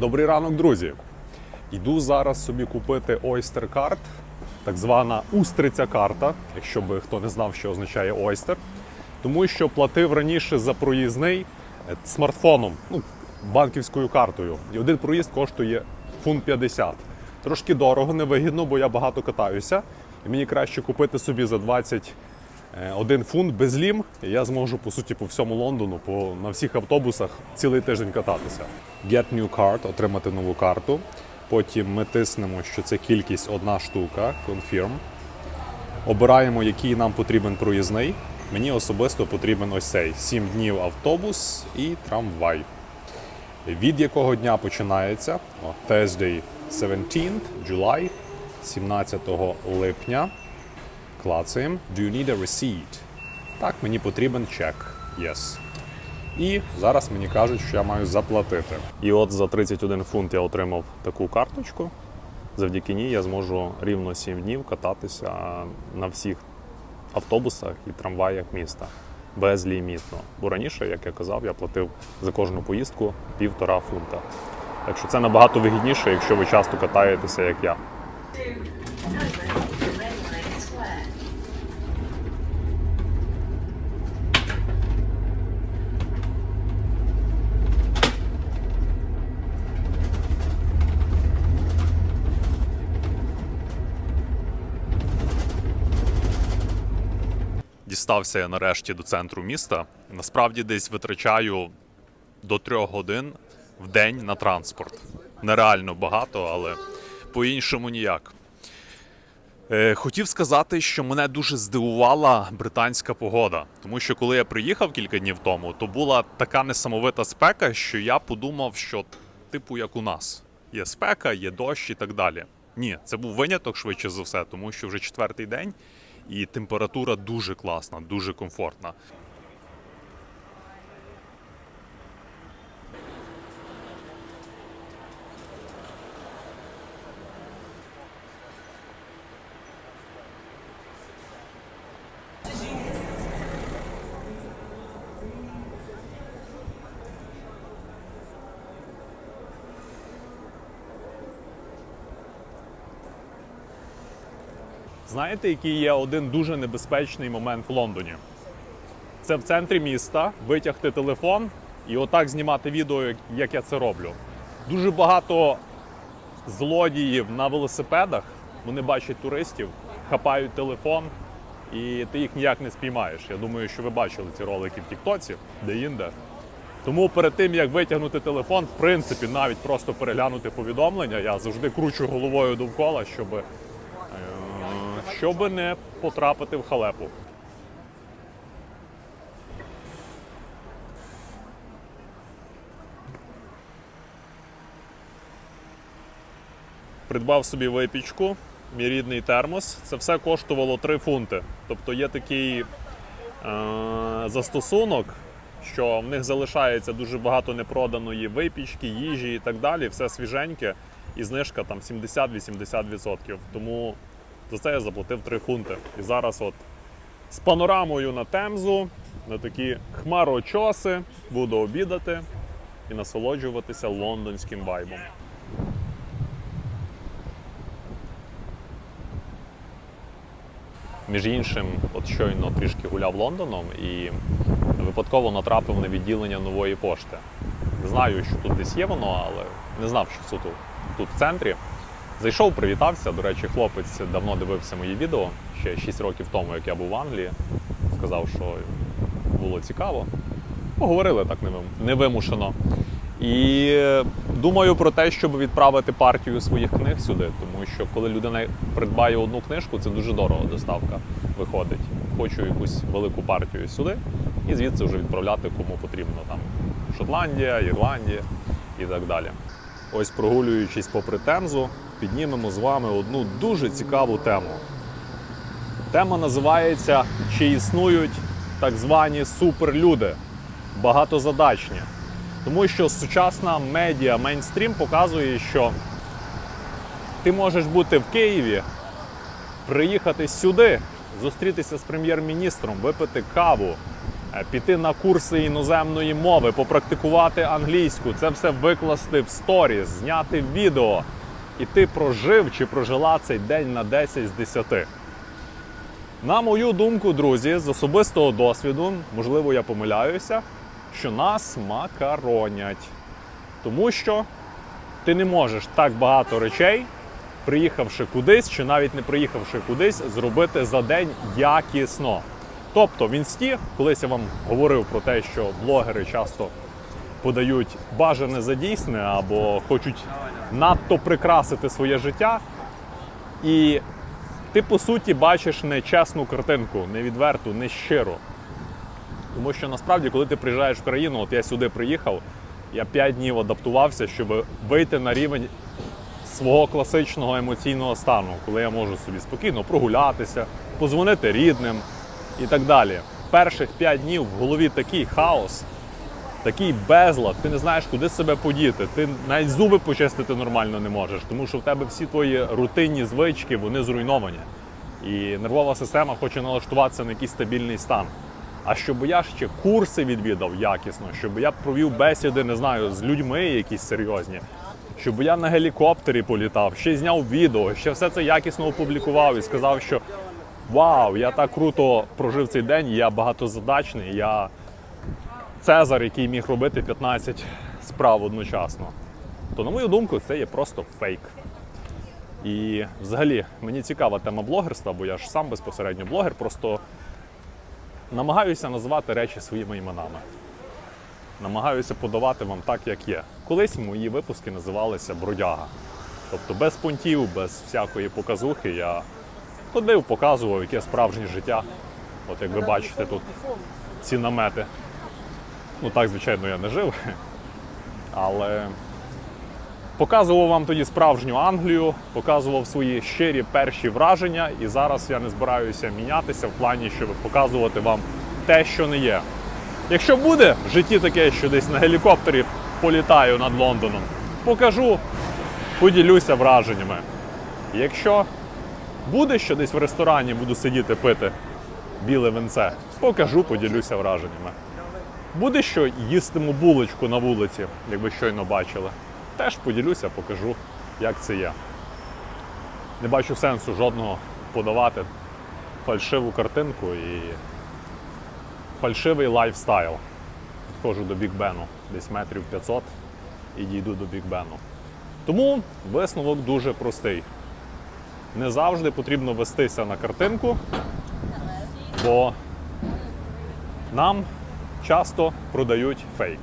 Добрий ранок, друзі! Йду зараз собі купити Oyster Card, так звана устриця карта, якщо би хто не знав, що означає Oyster. Тому що платив раніше за проїзний е, смартфоном, ну, банківською картою. І один проїзд коштує фунт 50. Трошки дорого, невигідно, бо я багато катаюся. І мені краще купити собі за 20 Е, фунт без лім, і я зможу по суті по всьому Лондону, по на всіх автобусах цілий тиждень кататися. Get new card, отримати нову карту. Потім ми тиснемо, що це кількість одна штука, confirm. Обираємо, який нам потрібен проїзний. Мені особисто потрібен ось цей 7 днів автобус і трамвай. Від якого дня починається? О, Thursday 17th, July, 17 липня. Клацаємо. Do you need a receipt? Так, мені потрібен чек. Yes. І зараз мені кажуть, що я маю заплатити. І от за 31 фунт я отримав таку карточку. Завдяки ній я зможу рівно 7 днів кататися на всіх автобусах і трамваях міста безлімітно. Бо раніше, як я казав, я платив за кожну поїздку півтора фунта. Так що це набагато вигідніше, якщо ви часто катаєтеся, як я. Дістався я нарешті до центру міста. Насправді десь витрачаю до трьох годин в день на транспорт. Нереально багато, але по-іншому ніяк. Е, Хотів сказати, що мене дуже здивувала британська погода, тому що коли я приїхав кілька днів тому, то була така несамовита спека, що я подумав, що типу як у нас є спека, є дощ і так далі. Ні, це був виняток швидше за все, тому що вже четвертий день, і температура дуже класна, дуже комфортна. Знаєте, який є один дуже небезпечний момент в Лондоні? Це в центрі міста витягти телефон і отак знімати відео, як- я це роблю. Дуже багато злодіїв на велосипедах, вони бачать туристів, хапають телефон, і ти їх ніяк не спіймаєш. Я думаю, що ви бачили ці ролики в Тіктоці, де-інде. Тому перед тим як витягнути телефон, в принципі, навіть просто переглянути повідомлення, я завжди кручу головою довкола, щоб щоб не потрапити в халепу. Придбав собі випічку, мій рідний термос. Це все коштувало 3 фунти. Тобто є такий е- застосунок, що в них залишається дуже багато непроданої випічки, їжі і так далі. Все свіженьке, і знижка там 70-80%. Тому за це я заплатив 3 фунти. І зараз от з панорамою на Темзу, на такі хмарочоси буду обідати і насолоджуватися лондонським вайбом. Між іншим, от щойно трішки гуляв Лондоном і випадково натрапив на відділення нової пошти. Знаю, що тут десь є воно, але не знав, що це тут, тут в центрі. Зайшов, привітався. До речі, хлопець давно дивився мої відео ще 6 років тому, як я був в Англії. Сказав, що було цікаво. Поговорили так невимушено. І е, думаю про те, щоб відправити партію своїх книг сюди, тому що коли людина придбає одну книжку, це дуже дорого доставка виходить. Хочу якусь велику партію сюди і звідси вже відправляти кому потрібно. Там Шотландія, Ірландія і так далі. Ось прогулюючись попри Темзу, піднімемо з вами одну дуже цікаву тему. Тема називається Чи існують так звані суперлюди, багатозадачні. Тому що сучасна медіа мейнстрім показує, що ти можеш бути в Києві, приїхати сюди, зустрітися з прем'єр-міністром, випити каву, е, піти на курси іноземної мови, попрактикувати англійську, це все викласти в сторіс, зняти відео. І ти прожив чи прожила цей день на 10 з 10. На мою думку, друзі, з особистого досвіду, можливо, я помиляюся, що нас макаронять. Тому що ти не можеш так багато речей, приїхавши кудись, чи навіть не приїхавши кудись, зробити за день якісно. Тобто в інсті, колись я вам говорив про те, що блогери часто подають бажане за дійсне або хочуть надто прикрасити своє життя. І ти по суті бачиш нечесну картинку, невідверту, нещиру. Тому що насправді, коли ти приїжджаєш в країну, от я сюди приїхав, я 5 днів адаптувався, щоб вийти на рівень свого класичного емоційного стану, коли я можу собі спокійно прогулятися, позвонити рідним і так далі. Перших 5 днів в голові такий хаос, такий безлад, ти не знаєш, куди себе подіти. Ти навіть зуби почистити нормально не можеш, тому що в тебе всі твої рутинні звички вони зруйновані. І нервова система хоче налаштуватися на якийсь стабільний стан. А щоб я ще курси відвідав якісно, щоб я провів бесіди, не знаю, з людьми якісь серйозні, щоб я на гелікоптері політав, ще зняв відео, ще все це якісно опублікував і сказав, що вау, я так круто прожив цей день, я багатозадачний, я Цезар, який міг робити 15 справ одночасно. То, на мою думку, це є просто фейк. І взагалі мені цікава тема блогерства, бо я ж сам безпосередньо блогер, просто намагаюся називати речі своїми іменами. Намагаюся подавати вам так, як є. Колись мої випуски називалися Бродяга. Тобто без понтів, без всякої показухи я ходив, показував, яке справжнє життя. От як ви бачите, тут ці намети. Ну так, звичайно, я не жив. Але показував вам тоді справжню Англію, показував свої щирі перші враження, і зараз я не збираюся мінятися в плані, щоб показувати вам те, що не є. Якщо буде в житті таке, що десь на гелікоптері політаю над Лондоном, покажу, поділюся враженнями. Якщо буде, що десь в ресторані буду сидіти пити біле винце, покажу, поділюся враженнями. Буде що їстиму булочку на вулиці, як ви щойно бачили. Теж поділюся, покажу, як це є. Не бачу сенсу жодного подавати фальшиву картинку і фальшивий лайфстайл. Підходжу до Біг Бену, десь метрів 500 і дійду до Біг Бену. Тому висновок дуже простий. Не завжди потрібно вестися на картинку, бо нам часто продають фейк.